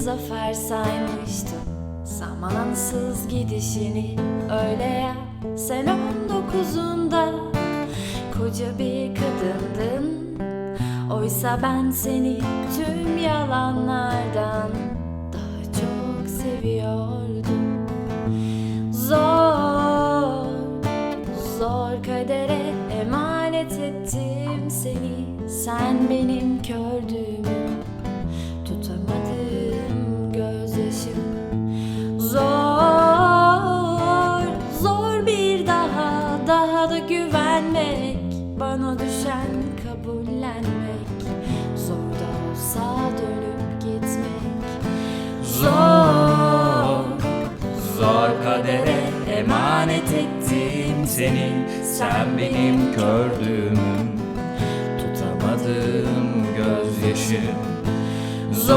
zafer saymıştım Zamansız gidişini. Öyle ya Sen on dokuzunda koca bir kadındın. Oysa ben seni tüm yalanlardan daha çok seviyordum. Zor, zor kadere emanet ettim seni. Sen benim kördüğümü Bana düşen kabullenmek Zor da olsa dönüp gitmek. Zor, Zor kadere emanet ettim seni. Sen benim kördüğümüm Tutamadığım gözyaşım zor,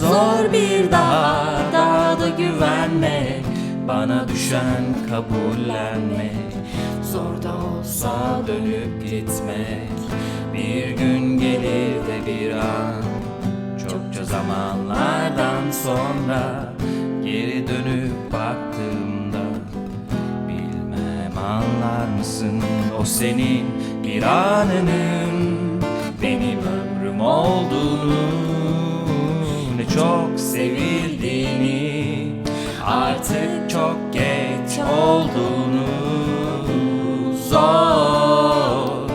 Zor bir daha daha da güvenmek Bana düşen kabullenmek Zor da olsa dönüp gitmek. Bir gün gelir de bir an. Çokça zamanlardan sonra Geri dönüp baktığımda Bilmem anlar mısın? O senin bir anının Benim ömrüm olduğunu. Ne çok Artık çok geç olduğunu Zor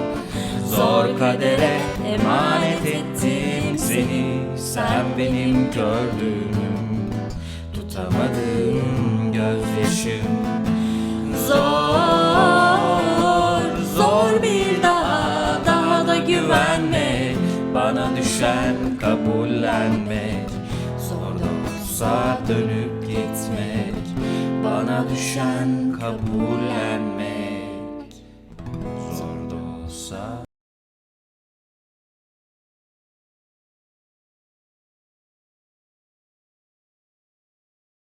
Zor kadere emanet ettim seni. Sen benim gördüğümüm Tutamadığım gözyaşım. Zor Zor bir daha Daha da güvenmek Bana düşen kabullenmek Zor da olsa dönüp gitmek Bana düşen kabullenmek. Zor da